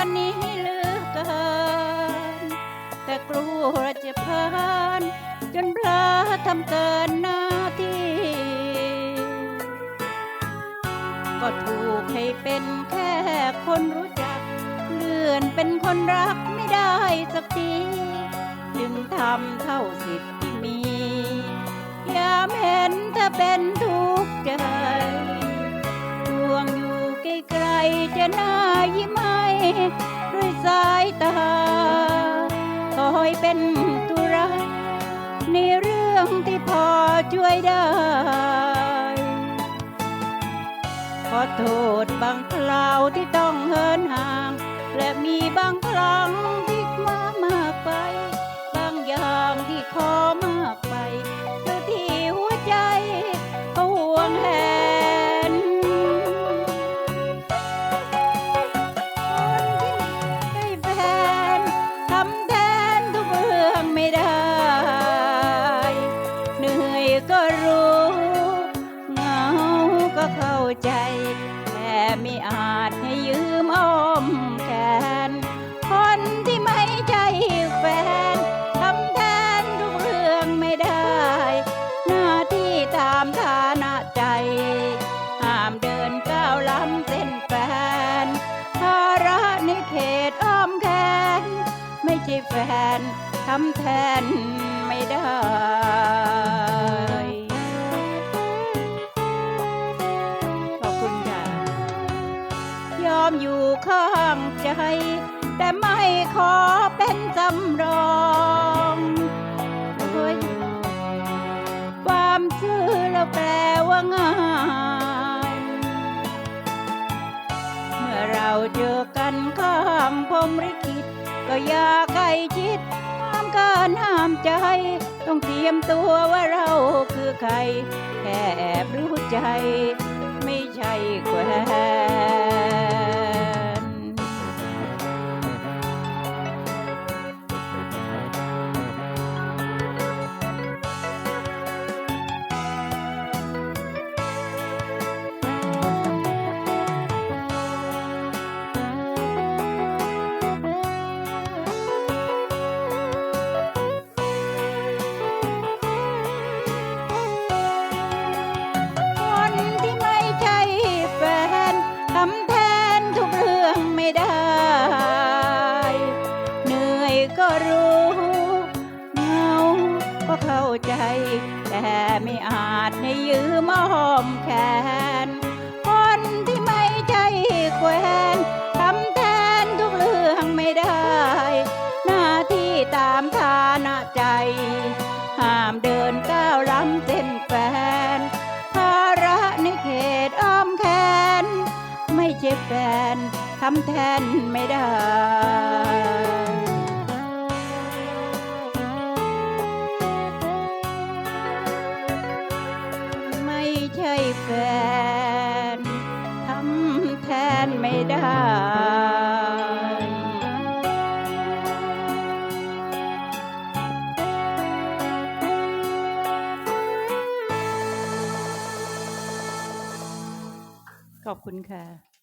วันนี้เหลือเกิน แต่กลัวจะพานจนพลาดทำเกินหน้าที่ ก็ถูกให้เป็นแค่คนรู้จัก เลื่อนเป็นคนรักไม่ได้สักทีจึงทำเท่าสิทธิ์ที่มียามเห็นเธอเป็นทุกข์ใจห่วงอยู่ไกลๆจะน่ายิ้ม ด้วยสายตาคอยเป็นตุระในเรื่องที่พอช่วยได้ ขอโทษบางคราวที่ต้องเหินห่าง และมีบางครั้งที่มามากไป จให้ยืมอ้อมแขน คนที่ไม่ใช่แฟนทำแทนทุกเรื่องไม่ได้ หน้าที่ตามฐานะใจ ห้ามเดินก้าวล้ำเส้นแฟนภาระในเขตอ้อมแขน ไม่ใช่แฟนทำแทนไม่ได้ มอยู่ข้างใจ แต่ไม่ขอเป็นสำรองความซื่อแล้วแปลว่าง่าย เมื่อเราเจอกันข้างพรมริขิตก็อย่าใกล้ชิดห้ามการห้ามใจ ต้องเตรียมตัวว่าเราคือใคร แค่แอบรู้ใจ ไม่ใช่แคว แต่ไม่อาจให้ยืมอ้อมแขน คนที่ไม่ใช่แควนทำแทนทุกเรื่องไม่ได้ หน้าที่ตามฐานะใจ ห้ามเดินก้าวล้ำเส้นแฟน ภาระในเขตอ้อมแขน ไม่ใช่แฟนทำแทนไม่ได้ ใช่แฟนทำแทนไม่ได้ขอบคุณค่ะ